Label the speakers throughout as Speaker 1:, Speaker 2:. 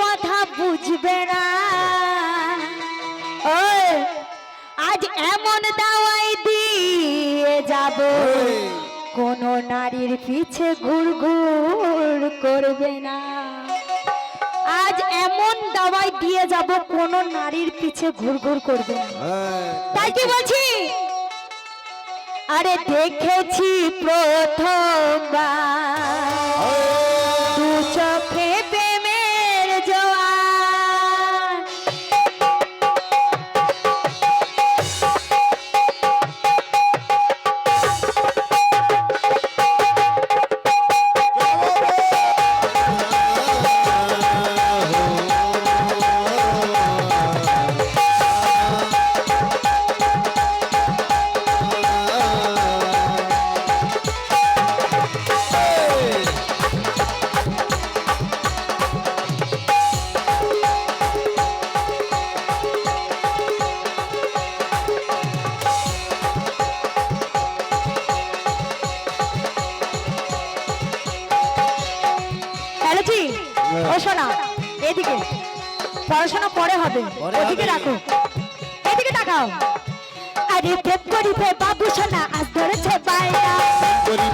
Speaker 1: কথা বুঝবে না। আজ এমন দাওয়াই দিয়ে যাব। কোন নারীর পিছে ঘুরঘুর করবে না। আজ এমন দাওয়াই দিয়ে যাব কোন নারীর পিছে ঘুরঘুর করবে না। হ্যাঁ। তাই কি বলছি? আরে দেখেছি প্রথমবার। হ্যাঁ।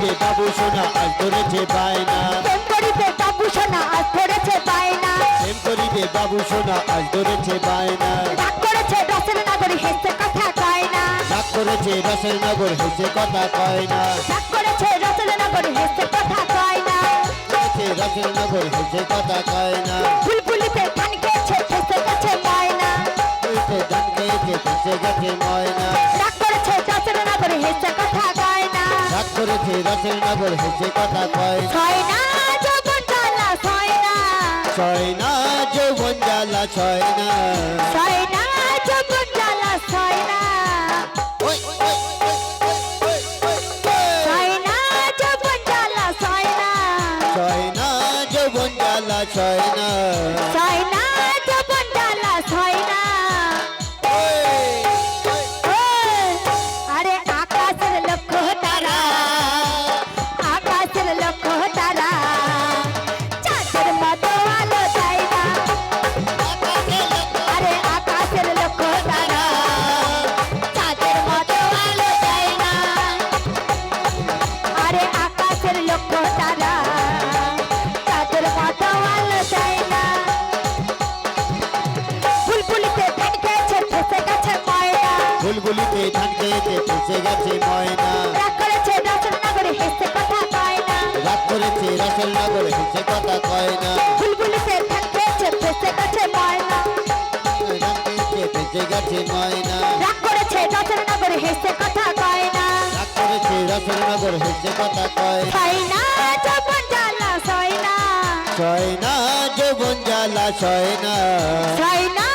Speaker 1: করিবে বাবু সোনা আজ ধরেছে
Speaker 2: বায়না।
Speaker 1: প্রেম করিবে বাবু সোনা আজ ধরেছে বাইনা
Speaker 2: প্রেম করিবে বাবু সোনা আজ ধরেছে বায়না।
Speaker 1: রাগ করেছে রসের নাগরী হেসে কথা কয় না।
Speaker 2: রাগ করেছে রসের নগর হেসে কথা কয় না।
Speaker 1: রাগ করেছে রসের নাগরী হেসে কথা কয় না।
Speaker 2: করেছে রসের নগর হেসে কথা কয় না।
Speaker 1: বুলবুলিতে ধান গেছে হেসে গেছে ময়না
Speaker 2: তুইতে গান গেয়েছে হেসে গেছে ময়না
Speaker 1: রাগ করেছে রসের নাগরী হেসে কথা
Speaker 2: রাগ করেছে রসের নগর হেসে কথা কয়
Speaker 1: ছয় না যৌবন জ্বালা ছয় না।
Speaker 2: ছয় না যৌবন জ্বালা ছয় না।
Speaker 1: ছয় না যৌবন জ্বালা ছয় না। ছয় না যৌবন জ্বালা ছয় না। বুলবুলিতে ধান খেয়েছে ফেসে গেছে ময়না। রাগ করেছে রচন নগরে হেসে কথা কয় না।
Speaker 2: রাগ করেছে রসেল নগর হেসে কথা কয় না।
Speaker 1: বুলবুলিতে ধান খেয়েছে ফেসে গেছে ময়না।
Speaker 2: ধান খেয়েছে ফেসে গেছে ময়না।
Speaker 1: রাগ করেছে রচন নগরে হেসে কথা কয় না।
Speaker 2: রাগ করেছে রসেল নগর হেসে কথা কয় না।
Speaker 1: না যৌবন জ্বালা ছয় না।
Speaker 2: ছয় না যৌবন জ্বালা ছয় না।
Speaker 1: ছয় না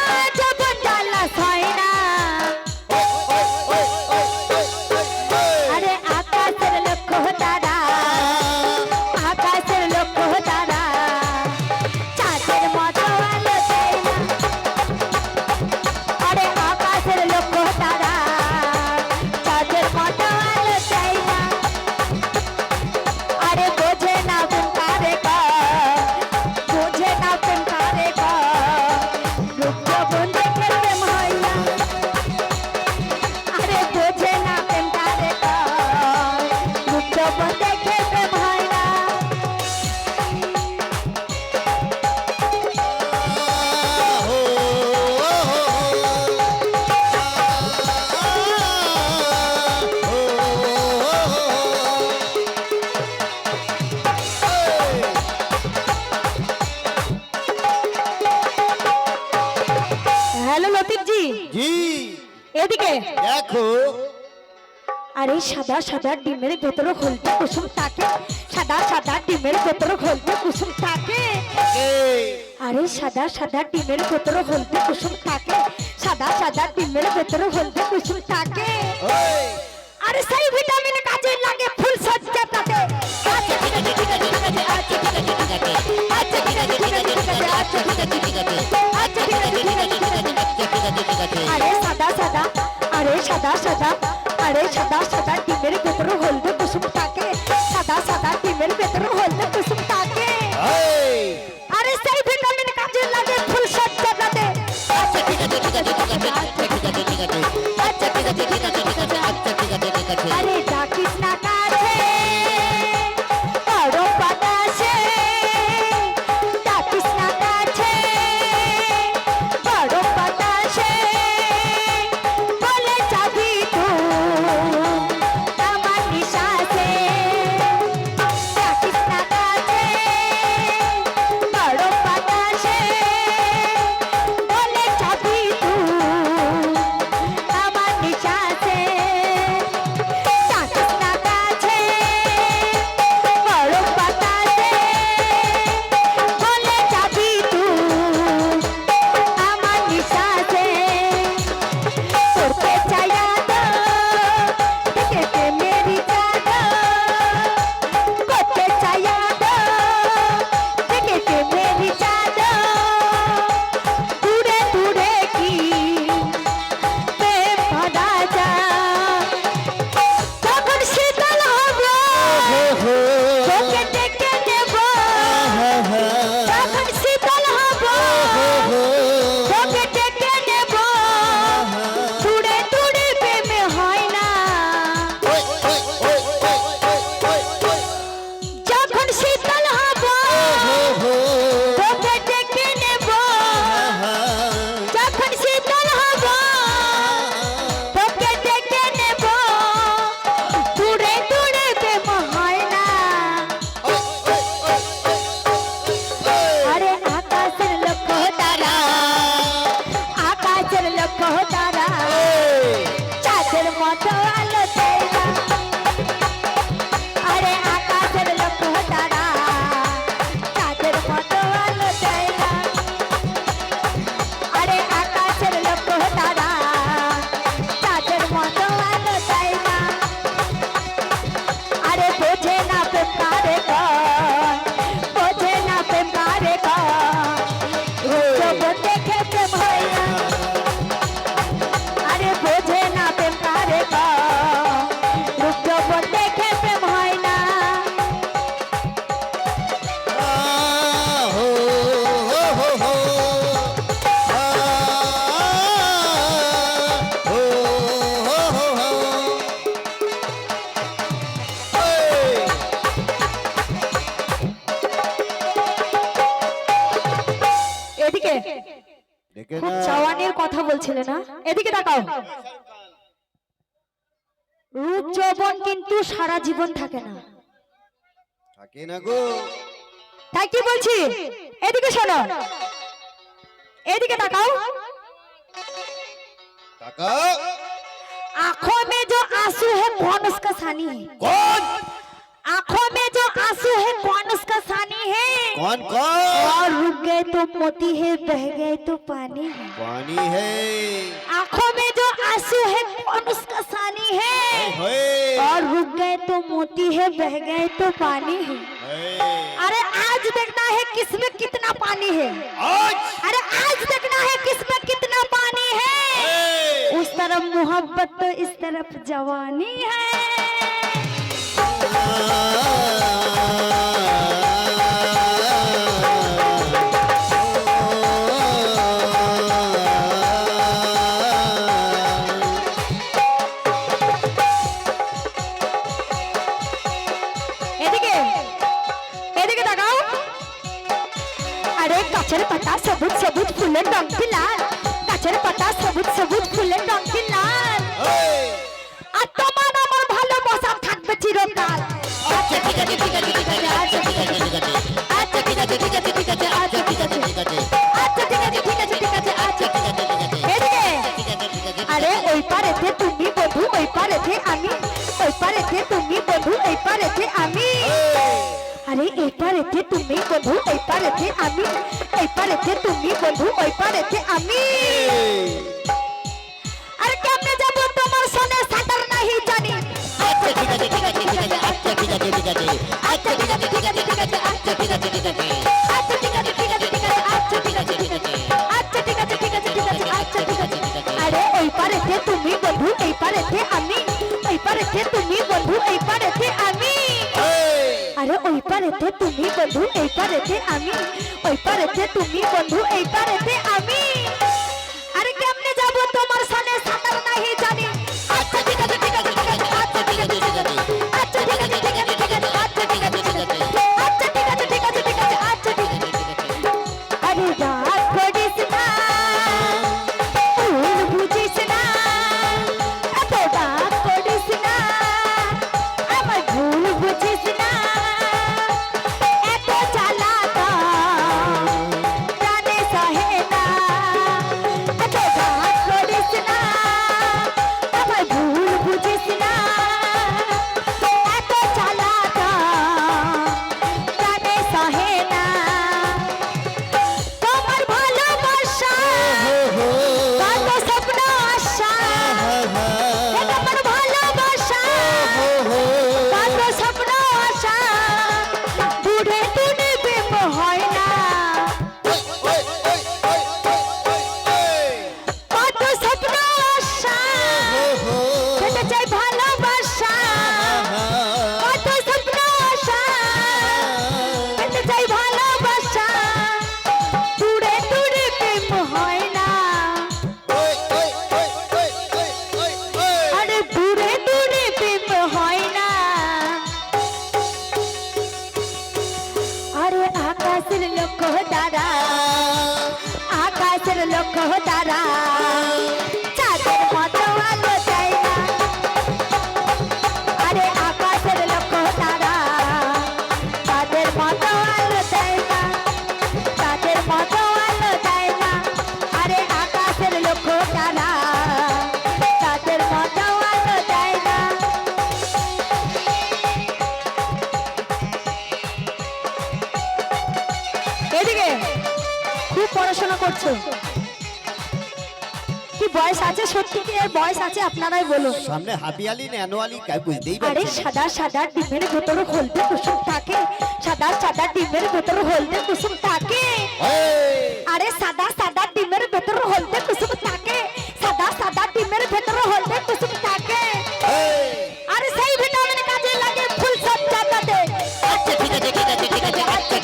Speaker 1: লতিফ জি
Speaker 2: জি
Speaker 1: এদিকে।
Speaker 2: দেখো।
Speaker 1: আরে সাদা সাদা ডিমের ভেতরে হলদে কুসুম থাকে। সাদা সাদা ডিমের ভেতরে হলদে কুসুম থাকে। আরে সাদা সাদা ডিমের ভেতরে হলদে কুসুম থাকে। সাদা সাদা ডিমের ভেতরে হলদে কুসুম থাকে। আরে সেই ভিটামিন কাজে লাগে ফুল সজ্জা তাতে আচ্ছা ঠিক আছে ঠিক আছে ঠিক আছে আচ্ছা ঠিক আছে ঠিক আছে আচ্ছা ঠিক আছে বলছিলে না এদিকে তাকাও রূপ যৌবন কিন্তু সারা জীবন থাকে না
Speaker 2: থাকে না গো
Speaker 1: তাই কি বলছি এদিকে শোনো এদিকে তাকাও
Speaker 2: টাকা
Speaker 1: आंखों में जो आंसू है कौन उसका सानी है
Speaker 2: कौन
Speaker 1: आँखों में जो आँसू है कौन उसका सानी है?
Speaker 2: कौन कौन?
Speaker 1: और रुक गए तो मोती है बह गए तो पानी है।
Speaker 2: पानी है।
Speaker 1: आँखों में जो आँसू है कौन उसका सानी है? और रुक गए तो मोती है बह गए तो पानी है। अरे आज देखना है किसमें कितना पानी है।
Speaker 2: आज?
Speaker 1: अरे आज देखना है किसमें कितना पानी है।
Speaker 2: हे।
Speaker 1: उस तरफ़ मोहब्बत तो इस तरफ़ जवानी है। এদিকে পারেতে তুমি বধু এই পারেতে আমি আরে এই পারেতে তুমি বধু এই পারেতে আমি এই পারেতে তুমি বধু ওই পারেতে আমি আরে কেমনে যাব তোমার সনে সাঁতার নাহি জানি
Speaker 2: আচ্ছা ঠিক আছে ঠিক আছে ঠিক আছে আচ্ছা ঠিক আছে ঠিক আছে আচ্ছা ঠিক আছে ঠিক আছে ঠিক আছে আচ্ছা ঠিক আছে ঠিক আছে
Speaker 1: আচ্ছা ঠিক আছে ঠিক আছে ঠিক আছে আচ্ছা ঠিক আছে
Speaker 2: ঠিক আছে
Speaker 1: আচ্ছা ঠিক আছে ঠিক আছে ঠিক আছে আচ্ছা ঠিক আছে আরে ওই পারেতে তুমি বন্ধু এই পারেতে আমি ওই পারেতে তুমি বন্ধু এই পারেতে আমি? আরে ওই পারেতে তুমি বন্ধু এই পারেতে আমি? ওই পারেতে তুমি বন্ধু এই পারেতে আমি? আরে কেমনে যাব তোমার সনে সাঁতার নাহি জানি। আচ্ছা ঠিক আছে ঠিক আছে ঠিক আছে আচ্ছা ঠিক আছে ঠিক আছে। আচ্ছা ঠিক আছে ঠিক আছে। আকাশের বয়স আছে সত্যি কি এর বয়স আছে আপনারাই বলুন।
Speaker 2: সামনে হাতিয়ালি না অ্যানুয়ালি কাই বুঝতেই
Speaker 1: আরে
Speaker 2: পারছি না।
Speaker 1: সাদা সাদা ডিমের ভেতরে হলদে কুসুম থাকে। সাদা সাদা ডিমের ভেতরে হলদে কুসুম থাকে। আরে সাদা সাদা ডিমের ভেতরে হলদে কুসুম থাকে। সাদা সাদা ডিমের ভেতরে হলদে কুসুম থাকে। আরে সেই ভিটামিন কাজে লাগে ফুল সব জায়গাতে।
Speaker 2: আচ্ছা ঠিক আছে ঠিক আছে ঠিক আছে আচ্ছা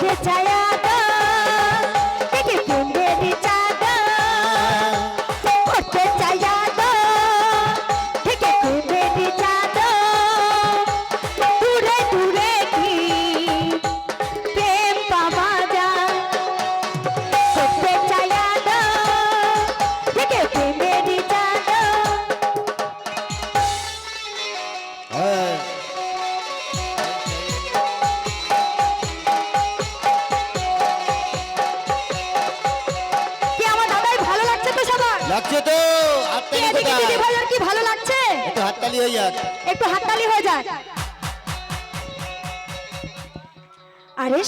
Speaker 1: করতে চায়া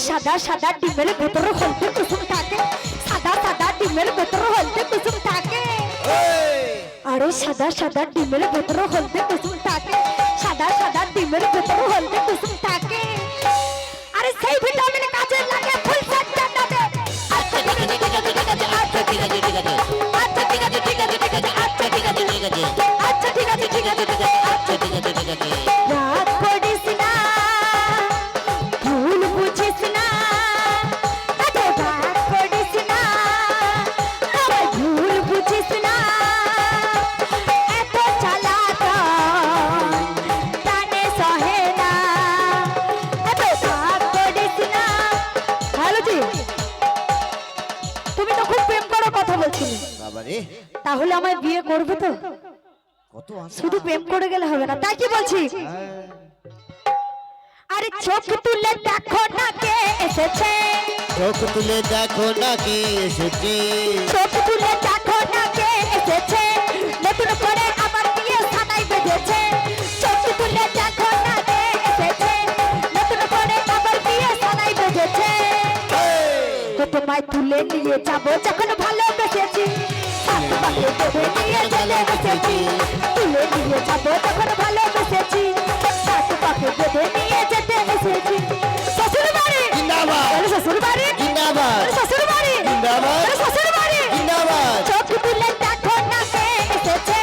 Speaker 1: সাদা সাদা ডিমের ভেতরে হলদে কুসুম থাকে। সাদা সাদা ডিমের ভেতরে হলদে কুসুম থাকে! আরে সাদা সাদা ডিমের ভেতরে হলদে কুসুম থাকে। সাদা সাদা ডিমের ভেতরে হলদে কুসুম থাকে। আরে সেই ভিটামিন কাজে লাগে ফুল সজ্জাটাতে
Speaker 2: আচ্ছা ঠিক আছে ঠিক আছে ঠিক আছে আচ্ছা ঠিক আছে ঠিক আছে। আচ্ছা ঠিক আছে ঠিক আছে ঠিক আছে আচ্ছা ঠিক আছে ঠিক আছে।
Speaker 1: শুধু প্রেম করে গেলে হবে না তাই কি বলছি? আরে চোখ তুলে দেখো না কে এসেছে।
Speaker 2: চোখ তুলে দেখো না কে এসেছে।
Speaker 1: চোখ তুলে দেখো না কে এসেছে। নতুন করে আবার বিয়ে সানাই বেজেছে চোখ তুলে দেখো না কে এসেছে। নতুন করে আবার বিয়ে সানাই বেজেছে তো তোমায় তুলে নিয়ে যাব যখন ভালোবেসেছি। নিয়ে চলে এসেছি তুলে নিয়ে যাব যখন ভালোবেসেছি সাত পাকে দেবে নিয়ে যেতে এসেছি শ্বশুর বাড়ি
Speaker 2: জিন্দাবাদ
Speaker 1: শ্বশুর বাড়ি
Speaker 2: জিন্দাবাদ
Speaker 1: শ্বশুর বাড়ি
Speaker 2: জিন্দাবাদ।
Speaker 1: শ্বশুর বাড়ি
Speaker 2: জিন্দাবাদ
Speaker 1: চোখ তুলে দেখো না কে এসেছে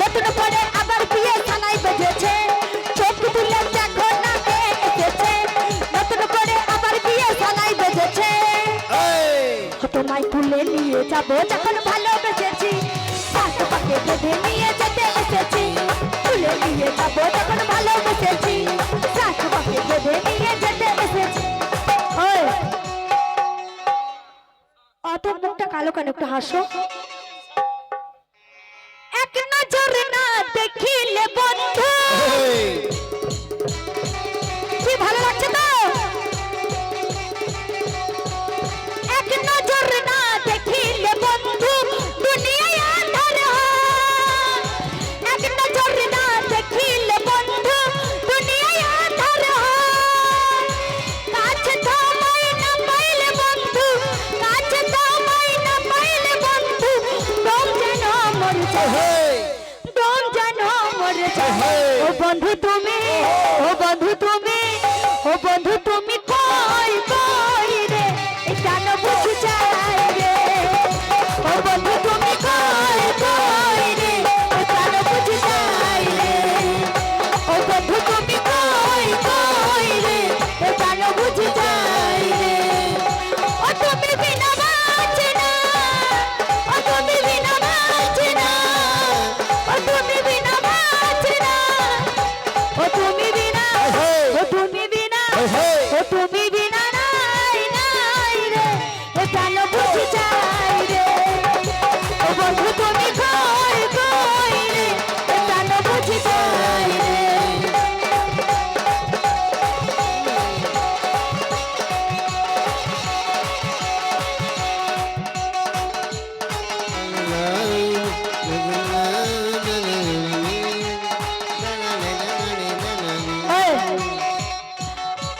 Speaker 1: নতুন করে আবার বিয়ে থানায় বেজেছে চোখ তুলে দেখো না কে এসেছে নতুন করে আবার বিয়ে থানায় বেজেছে তোমায় তুলে নিয়ে যাব যখন ভালোবেসেছি পাকে বেঁধে নিয়ে যেতে এসেছি। তুলে নিয়ে যাব এসেছি। অত মুখটা কালো কেন? একটু হাসো।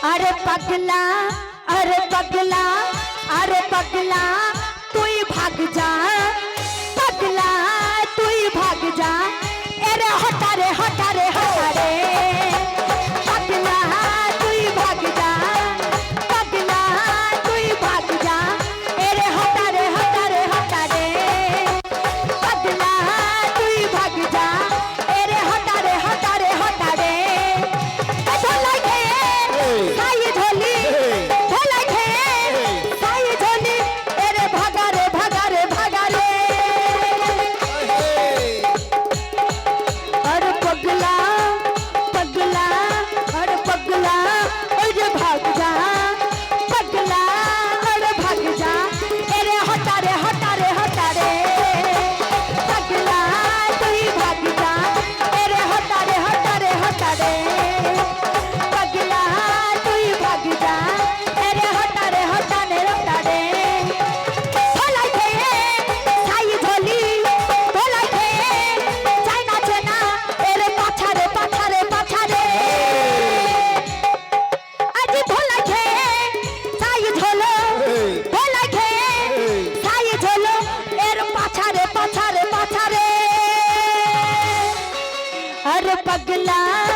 Speaker 1: अरे पगला अरे पगला अरे पगला, तू भाग जा। पगला, तू भाग जा। अरे हटा रे हटा रे हटा रे। पगला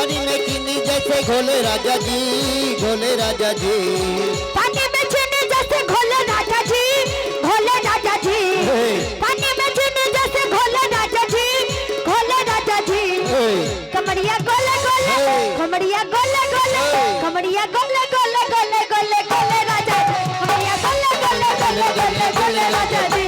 Speaker 2: पानी में चीनी जैसे घोले राजा जी घोले राजा जी।
Speaker 1: पानी में चीनी जैसे घोले राजा जी घोले राजा जी। पानी में चीनी जैसे घोले राजा जी घोले राजा जी। कमरिया गोले गोले कमरिया गोले गोले कमरिया गोले गोले गोले गोले गोले राजा जी। कमरिया गोले गोले गोले गोले गोले राजा जी।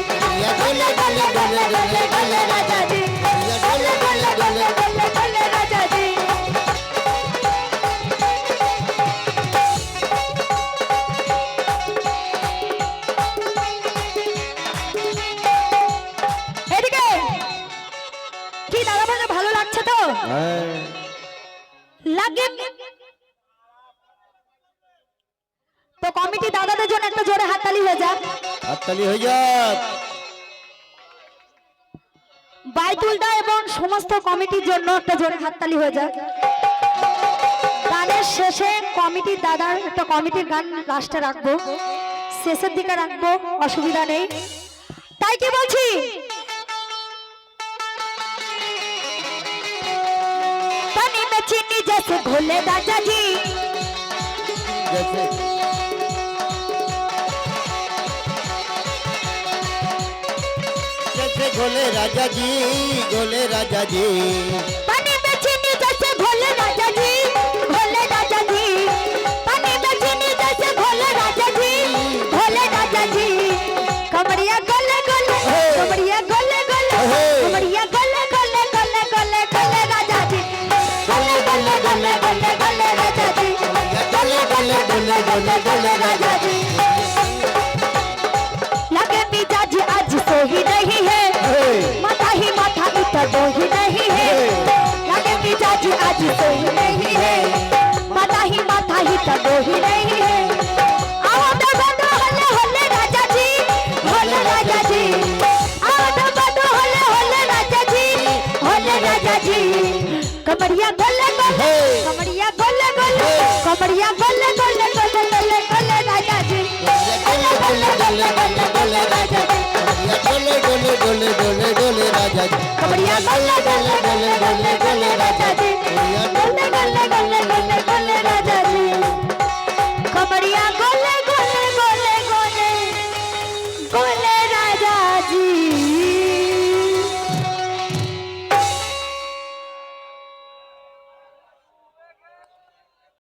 Speaker 1: লাগে। তো কমিটি দাদাদের জন্য একটা জোরে হাততালি হয়ে যাক।
Speaker 2: হাততালি হয়ে যাক।
Speaker 1: বাইতুলদা এবং সমস্ত কমিটির জন্য একটা জোরে হাততালি হয়ে যাক। গানের শেষে কমিটির দাদার একটা কমিটির গান লাস্টে রাখব। শেষের দিকে রাখব অসুবিধা নেই। তাই কি বলছি? बोले दादा जी
Speaker 2: जैसे जैसे भोले राजा जी भोले राजा जी
Speaker 1: लगे बीजा जी आज सो ही नहीं है। माथा ही माथा उतर दो ही नहीं है। तो लगे बीजा जी आज सो ही नहीं है। माथा ही माथा ही। तर ही नहीं है कमरिया गोले गोले कमरिया गोले गोले कमरिया गोले गोले गोले डोले डोले डोले डोले राजा
Speaker 2: डोले डोले डोले डोले डोले राजा
Speaker 1: कबड़िया डोले डोले डोले डोले डोले राजा जी डोले डोले डोले डोले डोले राजा जी कबड़िया डोले